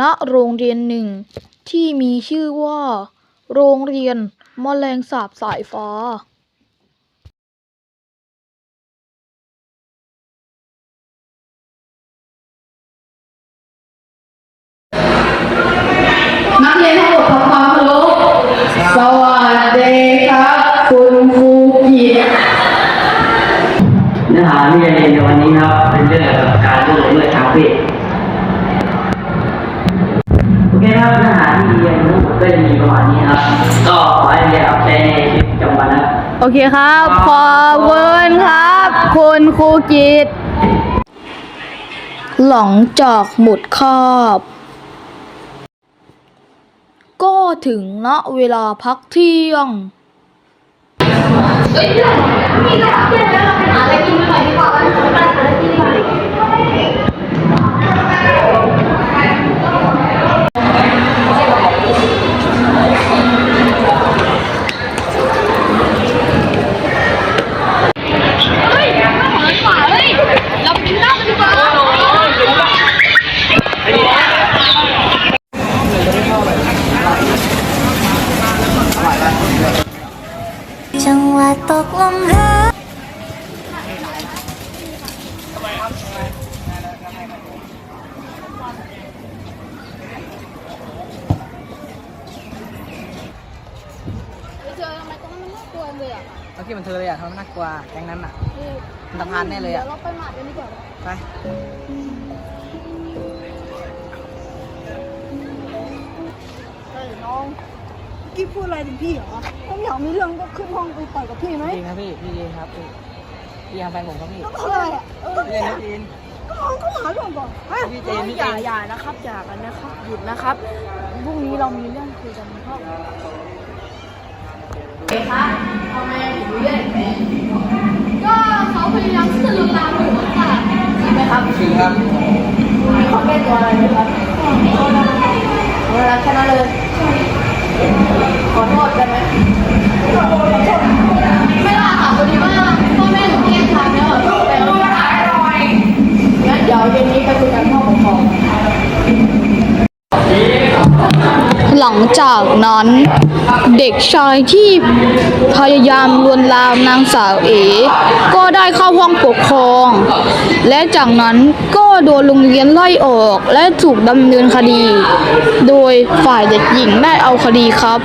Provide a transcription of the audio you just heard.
ณโรงเรียนหนึ่ง ที่มีชื่อว่า โรงเรียนมแมลงสาบสายฟ้า นักเรียนทั้งหมดทำความเคารพสวัสดีครับ คุณครูกิตเนื้อหาที่จะเรียนในวันนี้ครับเป็นเรื่องเกี่ยวกับการล่วงละเมิดทางเพศ โอเคครับ ขอบคุณครับ คุณครูกิตหลงจอกหมุดคอบ ก็ถึงเนอะเวลาพักเที่ยง จังหวะตกลมรักเจอทำไมตรงนั้นมันน่ากลัวเลยอะเมื่อกี้มันเธอเลยอะทำไมน่ากลัวแก๊งนั้นอะ มันตะพานแน่เลยอะเราไปหมาดกันดีกว่า ไป กี้พูดอะไรถึงพี่เหรอถ้าอยากมีเรื่องก็ขึ้นห้องไปต่อยกับพี่ไหมจริงครับพี่พี่ครับพี่พี่ยังแฟนผมครับพี่ต้องทำอะไรอะเออพี่เล่นพี่นก็น้องก็หาเรื่องก่อนฮะพี่เจนพี่อเจย่านอย่านะครับอย่ากันนะครับหยุดนะครับพรุ่งนี้เรามีเรื่องคุยกันในห้องก็เขาพยายามที่จะลวนลามผมค่ะจริงไหมครับ จริงครับ เขาแก้ตัวอะไรไหมครับเวลาแค่นั้นเลย ขอโทษกันไหมไม่ล่ะค่ะพอดีว่าพ่อแม่หนูแยกทางแล้วอะลูกแล้วงั้นเดี๋ยวเย็นนี้ไปคุยกันห้องปกครอง หลังจากนั้นเด็กชายที่พยายามลวนลามนางสาวเอ ก็ได้เข้าห้องปกครอง และจากนั้นก็โดนโรงเรียนไล่ออกและถูกดำเนินคดี โดยฝ่ายเด็กหญิงได้เอาคดีครับ